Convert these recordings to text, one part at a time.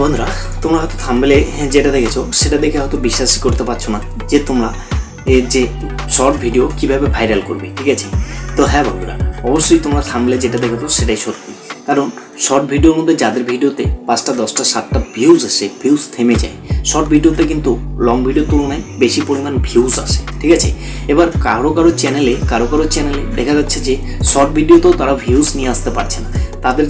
বন্ধুরা, তোমরা হয়তো থাম্বেলে যেটা দেখেছ, সেটা দেখে হয়তো বিশ্বাসই করতে পারছ না যে তোমরা যে শর্ট ভিডিও কীভাবে ভাইরাল করবে, ঠিক আছে? তো হ্যাঁ বন্ধুরা, অবশ্যই তোমরা থাম্বলে যেটা দেখেছ, সেটাই সত্যি কারণ শর্ট ভিডিওর মধ্যে যাদের ভিডিওতে পাঁচটা, দশটা, সাতটা ভিউজ আসে ভিউজ থেমে যায়। শর্ট ভিডিওতে কিন্তু লং ভিডিওর তুলনায় বেশি পরিমাণ ভিউজ আসে, ঠিক আছে? এবার কারও কারও চ্যানেলে কারও কারও চ্যানেলে দেখা যাচ্ছে যে শর্ট ভিডিওতেও তারা ভিউজ নিয়ে আসতে পারছে না। তাদের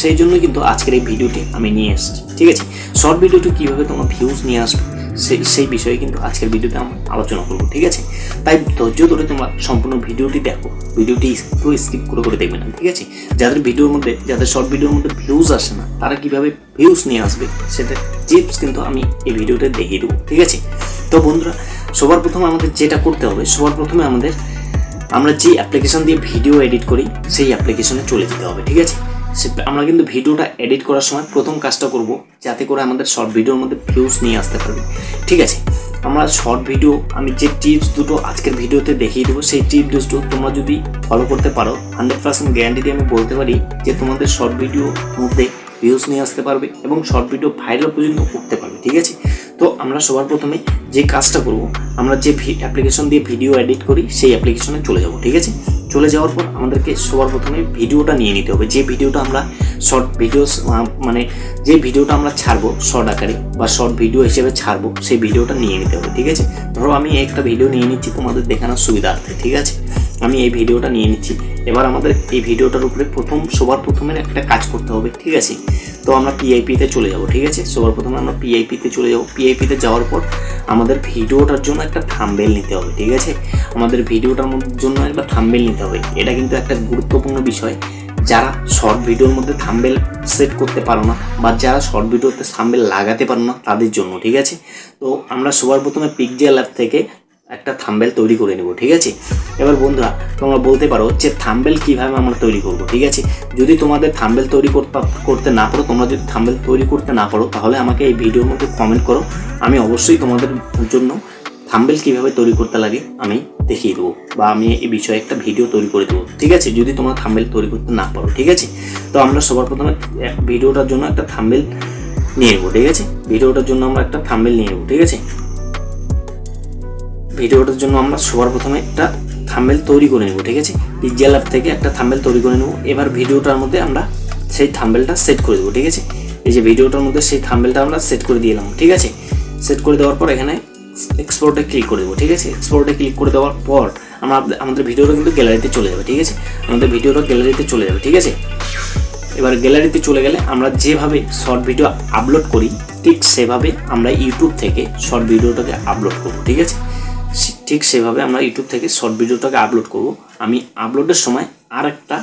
সেই জন্য কিন্তু আজকের এই ভিডিওটি আমি নিয়ে এসেছি। ঠিক আছে? শর্ট ভিডিওটি কীভাবে তোমার ভিউজ নিয়ে আসবে সেই সেই বিষয়ে কিন্তু আজকের ভিডিওতে আমরা আলোচনা করব, ঠিক আছে? তাই ধৈর্য ধরে তোমরা সম্পূর্ণ ভিডিওটি দেখো, ভিডিওটি একটু স্কিপ করে করে দেখবে না, ঠিক আছে? যাদের ভিডিওর মধ্যে যাদের শর্ট ভিডিওর মধ্যে ভিউজ আসে না, তারা কীভাবে ভিউজ নিয়ে আসবে, সেটা টিপস কিন্তু আমি এই ভিডিওতে দেখিয়ে দেবো, ঠিক আছে? তো বন্ধুরা, সবার প্রথমে আমাদের যেটা করতে হবে, সবার প্রথমে আমাদের আমরা যে অ্যাপ্লিকেশন দিয়ে ভিডিও এডিট করি, সেই অ্যাপ্লিকেশনে চলে যেতে হবে, ঠিক আছে? আমরা কিন্তু ভিডিওটা এডিট করার সময় প্রথম কাজটা করব, যাতে করে আমাদের শর্ট ভিডিওর মধ্যে ভিউজ নিয়ে আসতে পারবে, ঠিক আছে? আমরা শর্ট ভিডিও আমি যে টিপস দুটো আজকের ভিডিওতে দেখিয়ে দেবো, সেই টিপ দুটো তোমরা যদি ফলো করতে পারো হান্ড্রেড পার্সেন্ট গ্যারান্টি দিয়ে আমি বলতে পারি যে তোমাদের শর্ট ভিডিওর মধ্যে ভিউজ নিয়ে আসতে পারবে এবং শর্ট ভিডিও ভাইরাল পর্যন্ত করতে পারবে, ঠিক আছে? তো আমরা সবার প্রথমে যে কাজটা করব, আমরা যে অ্যাপ্লিকেশন দিয়ে ভিডিও এডিট করি, সেই অ্যাপ্লিকেশনে চলে যাব, ঠিক আছে? চলে যাওয়ার পর আমাদেরকে সবার প্রথমে ভিডিওটা নিয়ে নিতে হবে। যে ভিডিওটা আমরা শর্ট ভিডিও মানে যে ভিডিওটা আমরা ছাড়বো শর্ট আকারে বা শর্ট ভিডিও হিসেবে ছাড়বো, সেই ভিডিওটা নিয়ে নিতে হবে, ঠিক আছে? ধরো আমি একটা ভিডিও নিয়ে নিচ্ছি তোমাদের দেখানোর সুবিধার্থে, ঠিক আছে? আমি এই ভিডিওটা নিয়ে নিচ্ছি। এবার আমাদের এই ভিডিওটার উপরে প্রথম, সবার প্রথমে একটা কাজ করতে হবে, ঠিক আছে? তো আমরা পিআইপিতে চলে যাব, ঠিক আছে? সবার প্রথমে আমরা পিআইপিতে চলে যাব। পিআইপিতে যাওয়ার পর আমাদের ভিডিওটার জন্য একটা থাম্বেল নিতে হবে, ঠিক আছে? আমাদের ভিডিওটার জন্য একটা থাম্বেল নিতে হবে। এটা কিন্তু একটা গুরুত্বপূর্ণ বিষয়। যারা শর্ট ভিডিওর মধ্যে থাম্বেল সেট করতে পারো না বা যারা শর্ট ভিডিওতে থাম্বেল লাগাতে পারো না, তাদের জন্য, ঠিক আছে? তো আমরা সবার প্রথমে পিকজেল অ্যাপ থেকে একটা থাম্বেল তৈরি করে নেব, ঠিক আছে? এবার বন্ধুরা, তোমরা বলতে পারো যে থাম্বেল কীভাবে আমরা তৈরি করব, ঠিক আছে? যদি তোমাদের থাম্বেল তৈরি করতে না পারো, তোমরা যদি থাম্বেল তৈরি করতে না পারো, তাহলে আমাকে এই ভিডিওর মধ্যে কমেন্ট করো। আমি অবশ্যই তোমাদের জন্য থাম্বেল কীভাবে তৈরি করতে লাগে আমি দেখিয়ে দেবো বা আমি এই বিষয়ে একটা ভিডিও তৈরি করে দেবো, ঠিক আছে? যদি তোমরা থাম্বেল তৈরি করতে না পারো, ঠিক আছে? তো আমরা সবার প্রথমে ভিডিওটার জন্য একটা থাম্বেল নিয়ে নেব, ঠিক আছে? ভিডিওটার জন্য আমরা একটা থাম্বেল নিয়ে নেব, ঠিক আছে? ভিডিওটার জন্য আমরা সবার প্রথমে একটা থাম্বেল তৈরি করে নেব, ঠিক আছে? পিকজেল অ্যাপ থেকে একটা থাম্বেল তৈরি করে নেব। এবার ভিডিওটার মধ্যে আমরা সেই থাম্বেলটা সেট করে দেবো, ঠিক আছে? এই যে ভিডিওটার মধ্যে সেই থাম্বেলটা আমরা সেট করে দিলাম ঠিক আছে? সেট করে দেওয়ার পর এখানে এক্সপোর্টে ক্লিক করে দেবো, ঠিক আছে? এক্সপোর্টে ক্লিক করে দেওয়ার পর আমরা আমাদের ভিডিওটা কিন্তু গ্যালারিতে চলে যাবে, ঠিক আছে? আমাদের ভিডিওটা গ্যালারিতে চলে যাবে, ঠিক আছে? এবার গ্যালারিতে চলে গেলে আমরা যেভাবে শর্ট ভিডিও আপলোড করি, ঠিক সেভাবে আমরা ইউটিউব থেকে শর্ট ভিডিওটাকে আপলোড করব, ঠিক আছে? ঠিক সেভাবে আমরা ইউটিউব থেকে শর্ট ভিডিওটাকে আপলোড করব। আমি আপলোডের সময় আর একটা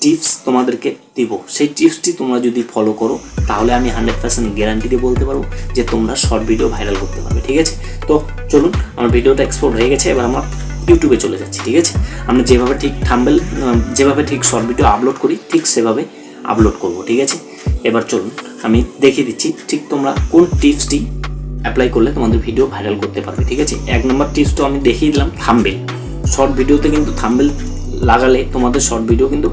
টিপস তোমাদেরকে দিব। সেই টিপসটি তোমরা যদি ফলো করো, তাহলে আমি হান্ড্রেড পার্সেন্ট গ্যারান্টি দিয়ে বলতে পারব যে তোমরা শর্ট ভিডিও ভাইরাল করতে পারবে, ঠিক আছে? তো চলুন, আমার ভিডিওটা এক্সপোর্ট হয়ে গেছে, এবার আমরা ইউটিউবে চলে যাচ্ছি, ঠিক আছে? আমরা যেভাবে ঠিক থাম্বেল যেভাবে ঠিক শর্ট ভিডিও আপলোড করি, ঠিক সেভাবে আপলোড করব, ঠিক আছে? এবার চলুন, আমি দেখিয়ে দিচ্ছি, ঠিক তোমরা কোন টিপসটি অ্যাপ্লাই করলে তোমাদের ভিডিও ভাইরাল করতে পারবে, ঠিক আছে? এক নম্বর টিপস তো আমি দেখিয়ে দিলাম থাম্বেল শর্ট ভিডিওতে কিন্তু থাম্বেল লাগালে তোমাদের শর্ট ভিডিও কিন্তু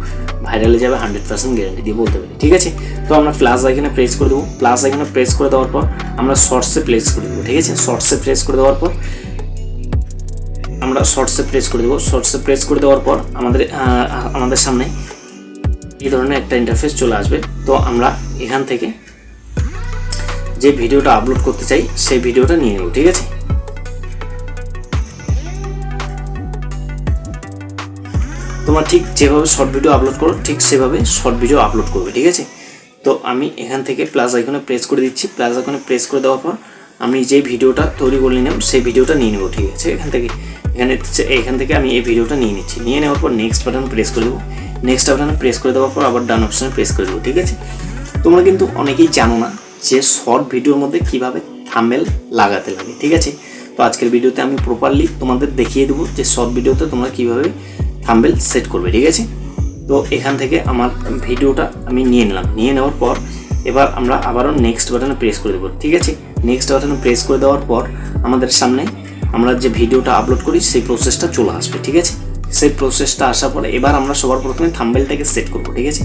ভাইরালে যাবে হান্ড্রেড পার্সেন্ট গ্যারান্টি দিয়ে বলতে পারি, ঠিক আছে? তো আমরা প্লাস এখানে প্রেস করে দেবো। প্লাস এখানে প্রেস করে দেওয়ার পর আমরা শর্টসে প্লেস করে দেবো, ঠিক আছে? শর্টসে প্রেস করে দেওয়ার পর আমরা শর্টসে প্রেস করে দেবো। শর্টসে প্রেস করে দেওয়ার পর আমাদের আমাদের সামনে এই ধরনের একটা ইন্টারফেস চলে আসবে। তো আমরা এখান থেকে যে ভিডিওটা আপলোড করতে চাই, সেই ভিডিওটা নিয়ে নেব, ঠিক আছে? তোমার ঠিক যেভাবে শর্ট ভিডিও আপলোড করো, ঠিক সেভাবে শর্ট ভিডিও আপলোড করবে, ঠিক আছে? তো আমি এখান থেকে প্লাস আইকনে প্রেস করে দিচ্ছি। প্লাস আইকনে প্রেস করে দেওয়ার পর আমি যে ভিডিওটা তৈরি করে নিলাম, সেই ভিডিওটা নিয়ে নেব, ঠিক আছে? এখান থেকে, এখানে এখান থেকে আমি এই ভিডিওটা নিয়ে নিচ্ছি। নিয়ে নেওয়ার পর নেক্সট বাটন প্রেস করে দেবো। নেক্সট বাটনে প্রেস করে দেওয়ার পর আবার ডান অপশানে প্রেস করে দেবো, ঠিক আছে? তোমরা কিন্তু অনেকেই জানো না যে শর্ট ভিডিওর মধ্যে কীভাবে থাম্বেল লাগাতে লাগে, ঠিক আছে? তো আজকের ভিডিওতে আমি প্রপারলি তোমাদের দেখিয়ে দেবো যে শর্ট ভিডিওতে তোমরা কীভাবে থাম্বেল সেট করবে, ঠিক আছে? তো এখান থেকে আমার ভিডিওটা আমি নিয়ে নিলাম। নিয়ে নেওয়ার পর এবার আমরা আবারও নেক্সট বাটনে প্রেস করে দেবো, ঠিক আছে? নেক্সট বাটনে প্রেস করে দেওয়ার পর আমাদের সামনে আমরা যে ভিডিওটা আপলোড করি, সেই প্রসেসটা চলে আসবে, ঠিক আছে? সেই প্রসেসটা আসার পরে এবার আমরা সবার প্রথমে থাম্বেলটাকে সেট করব, ঠিক আছে?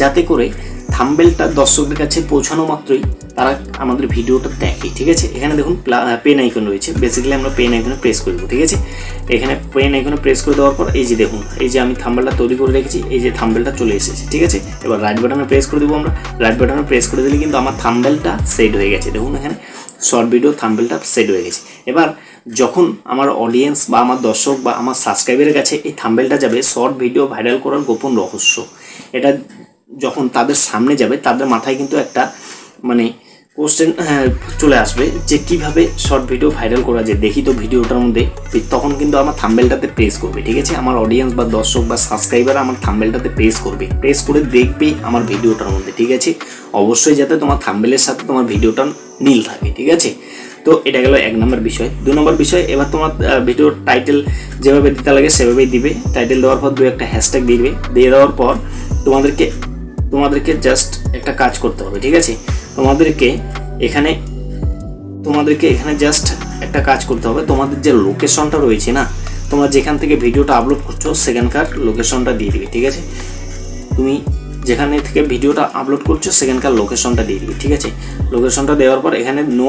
যাতে করে থাম্বেলটা দর্শকদের কাছে পৌঁছানো মাত্রই তারা আমাদের ভিডিওটা দেখে, ঠিক আছে? এখানে দেখুন পেন আইকন রয়েছে। বেসিক্যালি আমরা পেন আইকনে প্রেস করে দেবো, ঠিক আছে? এখানে পেন আইকনে প্রেস করে দেওয়ার পর এই যে দেখুন, এই যে আমি থাম্বেলটা তৈরি করে রেখেছি, এই যে থাম্বেলটা চলে এসেছে, ঠিক আছে? এবার রাইট বাটনে প্রেস করে দেবো আমরা। রাইট বাটনে প্রেস করে দিলে কিন্তু আমার থাম্বেলটা সেট হয়ে গেছে। দেখুন এখানে শর্ট ভিডিও থাম্বেলটা সেট হয়ে গেছে। এবার যখন আমার অডিয়েন্স বা আমার দর্শক বা আমার সাবস্ক্রাইবারের কাছে এই থাম্বেলটা যাবে শর্ট ভিডিও ভাইরাল করার গোপন রহস্য। এটা যখন তাদের সামনে যাবে, তাদের মাথায় কিন্তু একটা মানে কোশ্চেন চলে আসবে যে কীভাবে শর্ট ভিডিও ভাইরাল করা যায়। দেখি তো ভিডিওটার মধ্যে তখন কিন্তু আমার থাম্বেলটাতে প্রেস করবে, ঠিক আছে? আমার অডিয়েন্স বা দর্শক বা সাবস্ক্রাইবার আমার থাম্বেলটাতে প্রেস করবে। প্রেস করে দেখবে আমার ভিডিওটার মধ্যে, ঠিক আছে? অবশ্যই যাতে তোমার থাম্বেলের সাথে তোমার ভিডিওটা মিল থাকে, ঠিক আছে? তো এটা গেল এক নম্বর বিষয়। দু নম্বর বিষয়, এবার তোমার ভিডিওর টাইটেল যেভাবে দিতে লাগে, সেভাবেই দিবে। টাইটেল দেওয়ার পর দু একটা হ্যাশট্যাগ দিবে। দিয়ে দেওয়ার পর তোমাদেরকে তোমাদেরকে জাস্ট একটা কাজ করতে হবে, ঠিক আছে? তোমাদেরকে এখানে তোমাদেরকে এখানে জাস্ট একটা কাজ করতে হবে। তোমাদের যে লোকেশনটা রয়েছে না, তোমরা যেখান থেকে ভিডিওটা আপলোড করছ, সেখানকার লোকেশনটা দিয়ে দিবে, ঠিক আছে? তুমি যেখানে থেকে ভিডিওটা আপলোড করছ, সেখানকার লোকেশনটা দিয়ে দিবে, ঠিক আছে? লোকেশনটা দেওয়ার পর এখানে নো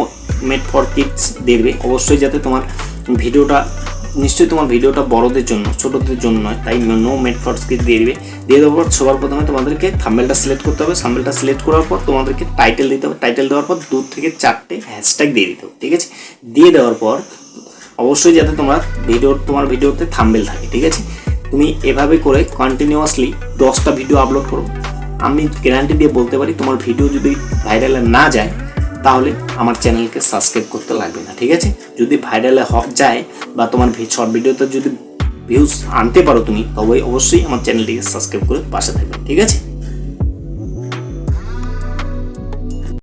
মেড ফর কিডস দিয়ে দিবে। অবশ্যই যাতে তোমার ভিডিওটা নিশ্চয়ই তোমার ভিডিওটা বড়দের জন্য, ছোটদের জন্য নয়, তাই নো মেড ফর কিডস দিয়ে দিবে। দিয়ে দেওয়ার পর সবার প্রথমে তোমাদেরকে থাম্বেলটা সিলেক্ট করতে হবে। থাম্বেলটা সিলেক্ট করার পর তোমাদেরকে টাইটেল দিতে হবে। টাইটেল দেওয়ার পর দু থেকে চারটে হ্যাশট্যাগ দিয়ে দিতে হবে, ঠিক আছে? দিয়ে দেওয়ার পর অবশ্যই যাতে তোমার ভিডিও তোমার ভিডিওতে থাম্বেল থাকে, ঠিক আছে? তুমি এভাবে করে কন্টিনিউয়াসলি দশটা ভিডিও আপলোড করো। আমি গ্যারান্টি দিয়ে বলতে পারি, তোমার ভিডিও যদি ভাইরালে না যায় তাহলে আমার চ্যানেলকে সাবস্ক্রাইব করতে লাগবে না, ঠিক আছে? যদি ভাইরালে হক যায় বা তোমার শর্ট ভিডিওতে যদি ভিউজ আনতে পারো তুমি তবে অবশ্যই আমার চ্যানেলটিকে সাবস্ক্রাইব করে পাশে থাকবে, ঠিক আছে?